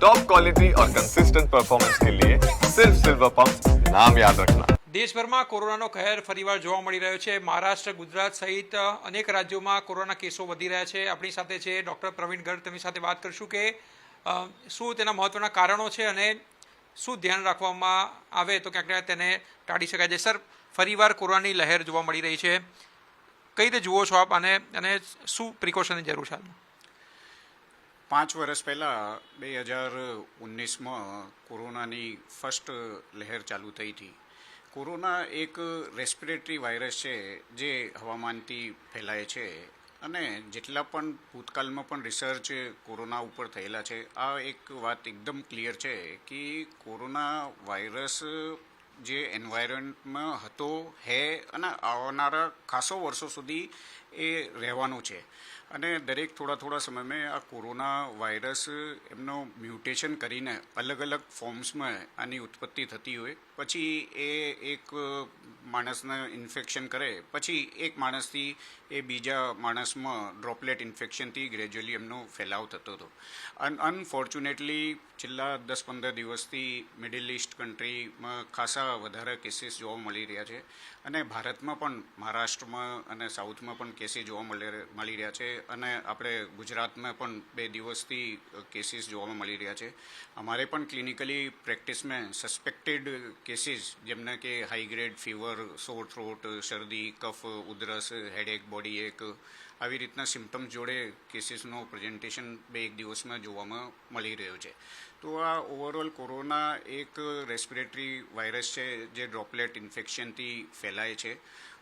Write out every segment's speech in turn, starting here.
Top quality और consistent performance के लिए सिर्फ सिल्वर पंप नाम याद रखना દેશભરમાં કોરોનાનો કહેર ફરીવાર જોવા મળી રહ્યો છે મહારાષ્ટ્ર ગુજરાત સહિત અનેક રાજ્યોમાં કોરોના કેસો વધી રહ્યા છે આપણી સાથે છે ડૉક્ટર પ્રવીણ ગર્ગ તેમની સાથે વાત કરીશું કે અ, શું તેના મહત્વના કારણો છે અને શું ધ્યાન રાખવામાં આવે તો ક્યાંક ને ક્યાંક તેને ટાળી શકાય છે સર ફરીવાર કોરોનાની લહેર જોવા મળી રહી છે કઈ રીતે જુઓ છો આપ અને અને શું પ્રિકોશનની જરૂર છે હાલમાં? પાંચ વર્ષ પહેલાં બે હજાર ઓગણીસમાં કોરોનાની ફર્સ્ટ લહેર ચાલુ થઈ હતી. કોરોના એક રેસ્પિરેટરી વાયરસ છે જે હવામાનથી ફેલાય છે અને જેટલા પણ ભૂતકાળમાં પણ રિસર્ચ કોરોના ઉપર થયેલા છે, આ એક વાત એકદમ ક્લિયર છે કે કોરોના વાયરસ જે એન્વાયરમેન્ટમાં હતો, હે અને આવનારા ખાસો વર્ષો સુધી એ રહેવાનું છે. અને દરેક થોડા થોડા સમયમાં આ કોરોના વાયરસ એમનો મ્યુટેશન કરીને અલગ અલગ ફોર્મ્સમાં આની ઉત્પત્તિ થતી હોય. પછી એ એક માણસને ઇન્ફેક્શન કરે, પછી એક માણસથી એ બીજા માણસમાં ડ્રોપલેટ ઇન્ફેક્શનથી ગ્રેજ્યુઅલી એમનો ફેલાવ થતો હતો. અન, અનફોર્ચ્યુનેટલી છેલ્લા દસ પંદર દિવસથી મિડલ ઇસ્ટ કન્ટ્રીમાં ખાસા વધારે કેસીસ જોવા મળી રહ્યા છે. અને ભારતમાં પણ, મહારાષ્ટ્રમાં અને સાઉથમાં પણ કેસીસ જોવા મળી રહ્યા છે. અને આપણે ગુજરાતમાં પણ બે દિવસથી કેસીસ જોવામાં મળી રહ્યા છે. અમારે પણ ક્લિનિકલી પ્રેક્ટિસમાં સસ્પેક્ટેડ કેસીસ જેમને કે high grade fever sore throat શરદી, કફ, ઉધરસ હેડેક બોડી એક આવી રીતના સિમ્ટમ્સ જોડે કેસીસનું પ્રેઝન્ટેશન બે એક દિવસમાં જોવામાં મળી રહ્યો છે. તો આ ઓવરઓલ કોરોના એક રેસ્પિરેટરી વાયરસ છે, જે ડ્રોપલેટ ઇન્ફેક્શનથી ફેલાય છે.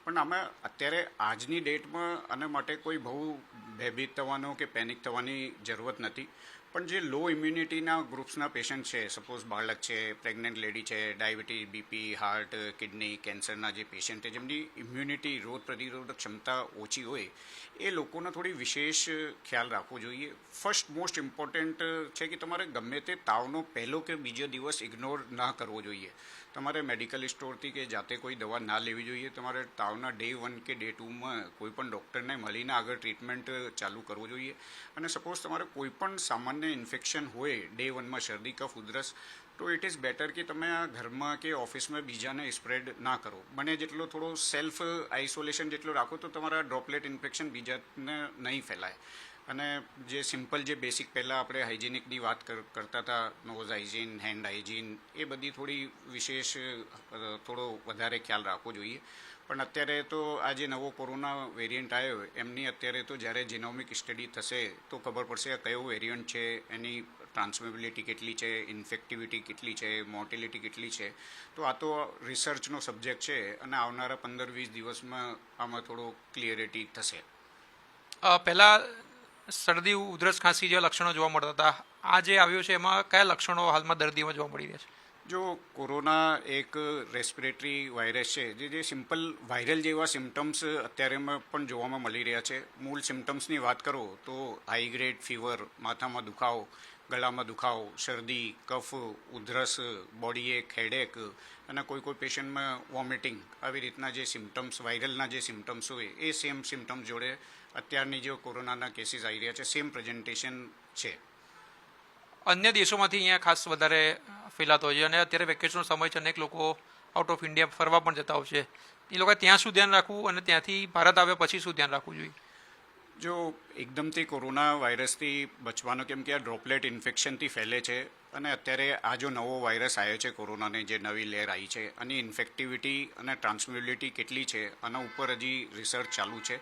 પણ અમે અત્યારે આજની ડેટમાં આના માટે કોઈ બહુ ભયભીત થવાનો કે પેનિક થવાની જરૂરત નથી. પણ જે લો ઇમ્યુનિટીના ગ્રુપ્સના પેશન્ટ છે સપોઝ બાળક છે પ્રેગ્નન્ટ લેડી છે ડાયાબિટીસ બીપી હાર્ટ કિડની કેન્સરના જે પેશન્ટ છે, જેમની ઇમ્યુનિટી રોગ પ્રતિરોધક ક્ષમતા ઓછી હોય, એ લોકોને થોડી વિશેષ ખ્યાલ રાખવો જોઈએ. ફર્સ્ટ મોસ્ટ ઇમ્પોર્ટન્ટ છે કે તમારે ગમે તે તાવનો પહેલો કે બીજો દિવસ ઇગ્નોર ના કરવો જોઈએ. તમારે મેડિકલ સ્ટોરથી કે જાતે કોઈ દવા ના લેવી જોઈએ. તમારે તાવના ડે વન કે ડે ટુમાં કોઈ પણ ડૉક્ટરને મળીને આગળ ટ્રીટમેન્ટ ચાલુ કરવો જોઈએ. અને સપોઝ તમારે કોઈ પણ સામાન્ય ઇન્ફેક્શન હોય ડે વનમાં શરદી, કફ, ઉધરસ, તો ઇટ ઇઝ બેટર કે તમે આ ઘરમાં કે ઓફિસમાં બીજાને સ્પ્રેડ ના કરો. બને જેટલો થોડો સેલ્ફ આઇસોલેશન જેટલો રાખો, તો તમારા ડ્રોપલેટ ઇન્ફેક્શન બીજાને નહીં ફેલાય. અને જે સિમ્પલ જે બેસિક પહેલાં આપણે હાઇજેનિકની વાત કર- કરતા હતા નોઝ હાઇજીન હેન્ડ હાઇજીન એ બધી થોડી વિશેષ થોડો વધારે ખ્યાલ રાખવો જોઈએ. પણ અત્યારે તો આ જે નવો કોરોના વેરિયન્ટ આવ્યો, એમની અત્યારે તો જ્યારે જીનોમિક સ્ટડી થશે, તો ખબર પડશે કયો વેરિયન્ટ છે, એની ટ્રાન્સમેબિલિટી કેટલી છે ઇન્ફેક્ટિવિટી કેટલી છે મોર્ટિલિટી કેટલી છે. તો આ તો રિસર્ચનો સબ્જેક્ટ છે અને આવનારા પંદર વીસ દિવસમાં આમાં થોડો ક્લિયરિટી થશે. પહેલાં શરદી, ઉધરસ, ખાંસી જેવા લક્ષણો જોવા મળતા હતા. આ જે આવ્યું છે, એમાં કયા લક્ષણો હાલમાં દર્દીમાં જોવા મળી રહ્યા છે? જો કોરોના એક રેસ્પિરેટરી વાયરસ છે, જે જે સિમ્પલ વાયરલ જેવા સિમ્ટમ્સ અત્યારેમાં પણ જોવામાં મળી રહ્યા છે. મૂળ સિમ્ટમ્સની વાત કરો તો હાઈ ગ્રેડ ફીવર માથામાં દુખાવો, ગળામાં દુખાવો, શરદી, કફ, ઉધરસ બોડી એક હેડેક અને કોઈ કોઈ પેશન્ટમાં વોમિટિંગ આવી રીતના જે સિમ્ટમ્સ વાયરલના જે સિમ્ટમ્સ હોય, એ સેમ સિમ્ટમ્સ જોડે અત્યારની જે કોરોનાના કેસીસ આવી રહ્યા છે સેમ પ્રેઝન્ટેશન છે. અન્ય દેશોમાંથી અહીંયા ખાસ વધારે ફેલાતો હોય છે. અને અત્યારે વેકેશનનો સમય છે અનેક લોકો આઉટ ઓફ ઇન્ડિયા ફરવા પણ જતા હોય છે. એ લોકોએ ત્યાં શું ધ્યાન રાખવું અને ત્યાંથી ભારત આવ્યા પછી શું ધ્યાન રાખવું જોઈએ? જો એકદમથી કોરોના વાયરસથી બચવાનો, કેમ કે આ ડ્રોપલેટ ઇન્ફેક્શનથી ફેલે છે અને અત્યારે આ જો નવો વાયરસ આવ્યો છે કોરોનાની જે નવી લહેર આવી છે, અને ઇન્ફેક્ટિવિટી અને ટ્રાન્સમિબિલિટી કેટલી છે, આના ઉપર હજી રિસર્ચ ચાલુ છે.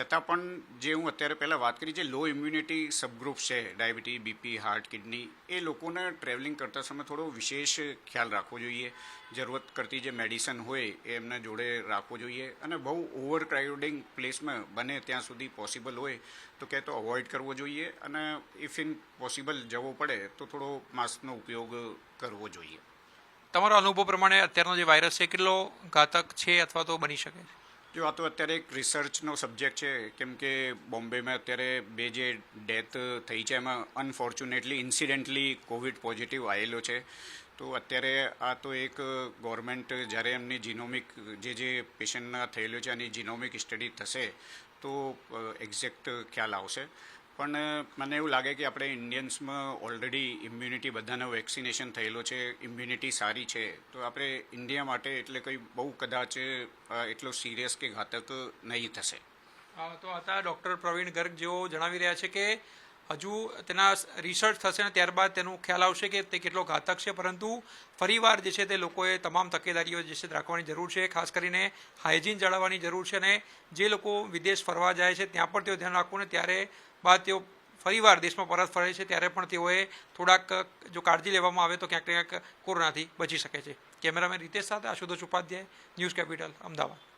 છતાં પણ જે હું અત્યારે પહેલાં વાત કરી, જે લો ઇમ્યુનિટી સબગ્રુપ છે ડાયાબિટી બીપી હાર્ટ કિડની એ લોકોને ટ્રેવલિંગ કરતા સમયે થોડો વિશેષ ખ્યાલ રાખવો જોઈએ. જરૂરત કરતી જે મેડિસન હોય એ એમને જોડે રાખવો જોઈએ. અને બહુ ઓવર ક્રાઉડિંગ પ્લેસમાં બને ત્યાં સુધી પોસિબલ હોય તો કે તો અવોઇડ કરવો જોઈએ અને ઇફ ઇન પોસિબલ જવો પડે તો થોડો માસ્કનો ઉપયોગ કરવો જોઈએ. તમારો અનુભવ પ્રમાણે અત્યારનો જે વાયરસ છે કેટલો ઘાતક છે અથવા તો બની શકે જો આ તો અત્યારે એક રિસર્ચનો સબ્જેક્ટ છે કેમ કે બોમ્બેમાં અત્યારે બે જે ડેથ થઈ છે એમાં અનફોર્ચ્યુનેટલી ઇન્સિડેન્ટલી કોવિડ પોઝિટિવ આવેલો છે. તો અત્યારે આ તો એક ગવર્મેન્ટ જ્યારે એમની જીનોમિક જે જે પેશન્ટના થયેલું છે એની જીનોમિક સ્ટડી થશે તો એક્ઝેક્ટ ખ્યાલ આવશે. પણ મને એવું લાગે કે આપણે ઇન્ડિયન્સમાં ઓલરેડી ઇમ્યુનિટી બધાનો વેક્સિનેશન થયેલો છે ઇમ્યુનિટી સારી છે, તો આપણે ઇન્ડિયા માટે એટલે કંઈ બહુ કદાચ એટલો સિરિયસ કે ઘાતક નહીં થશે. તો હતા ડૉક્ટર પ્રવીણ ગર્ગ જેઓ જણાવી રહ્યા છે કે હજુ તેના રિસર્ચ થશે ને ત્યારબાદ તેનું ખ્યાલ આવશે કે તે કેટલો ઘાતક છે. પરંતુ ફરીવાર જે છે તે લોકોએ તમામ તકેદારીઓ જે છે રાખવાની જરૂર છે. ખાસ કરીને હાઇજીન જાળવવાની જરૂર છે અને જે લોકો વિદેશ ફરવા જાય છે ત્યાં પણ તેઓ ધ્યાન રાખવું ને ત્યારે બાદ તેઓ ફરીવાર દેશમાં પરત ફરે છે ત્યારે પણ તેઓએ થોડાક, જો કાળજી લેવામાં આવે તો ક્યાંક ક્યાંક કોરોનાથી બચી શકે છે. કેમેરામેન રીતેશ સાથે આશુતોષ ઉપાધ્યાય, ન્યૂઝ કેપિટલ, અમદાવાદ.